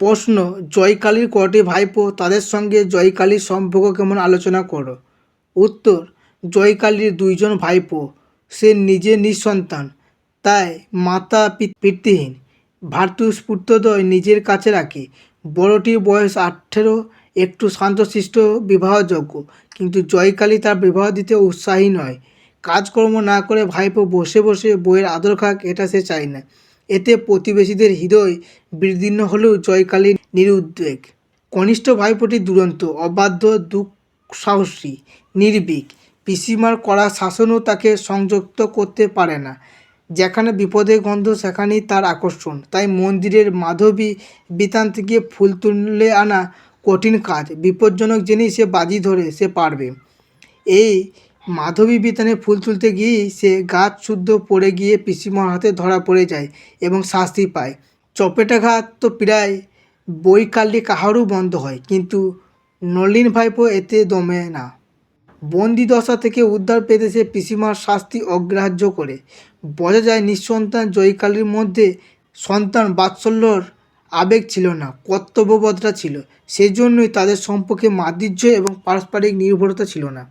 প্রশ্ন, জয়কালীর কটি ভাইপো? তাদের সঙ্গে জয়কালীর সম্পর্ক কেমন আলোচনা করো? উত্তর, জয়কালীর দুইজন ভাইপো। সে নিজে নিঃসন্তান, তাই মাতা পিতৃহীন। ভাতৃস্পুত্রদ্বয় নিজের কাছে রাখে। বড়টির বয়স আঠেরো, একটু শান্তশিষ্ট, বিবাহযোগ্য। কিন্তু জয়কালী তার বিবাহ দিতে উৎসাহী নয়। কাজকর্ম না করে ভাইপো বসে বসে বইয়ের আদর খাক, এটা সে চায় না। এতে প্রতিবেশীদের হৃদয় বিদীর্ণ হলেও জয়কালী নিরুদ্বেগ। কনিষ্ঠ ভাইপোটি দুরন্ত, অবাধ্য, দুঃসাহসী, নির্ভীক। পিসিমার করা শাসনও তাকে সংযুক্ত করতে পারে না। যেখানে বিপদের গন্ধ, সেখানেই তার আকর্ষণ। তাই মন্দিরের মাধবী বিতান থেকে ফুল তুলে আনা কঠিন কাজ। বিপজ্জনক জেনেই সে বাজি ধরে, সে পারবে। এই মাধবী বিতানে ফুল তুলতে গিয়েই সে গাছ শুদ্ধ পড়ে গিয়ে পিসিমার হাতে ধরা পড়ে যায় এবং শাস্তি পায়। চপেটাঘাত তো প্রায় বই কাহারও বন্ধ হয়, কিন্তু নলিন ভাইপো এতে দমে না। বন্দি দশা থেকে উদ্ধার পেতে সে পিসিমার শাস্তি অগ্রাহ্য করে। বোঝা যায় নিঃসন্তান জয়কালীর মধ্যে সন্তান বাৎসল্যর আবেগ ছিল না কর্তব্যবোধটা ছিল। সেজন্যই তাদের সম্পর্কে মাধুর্য এবং পারস্পরিক নির্ভরতা ছিল না।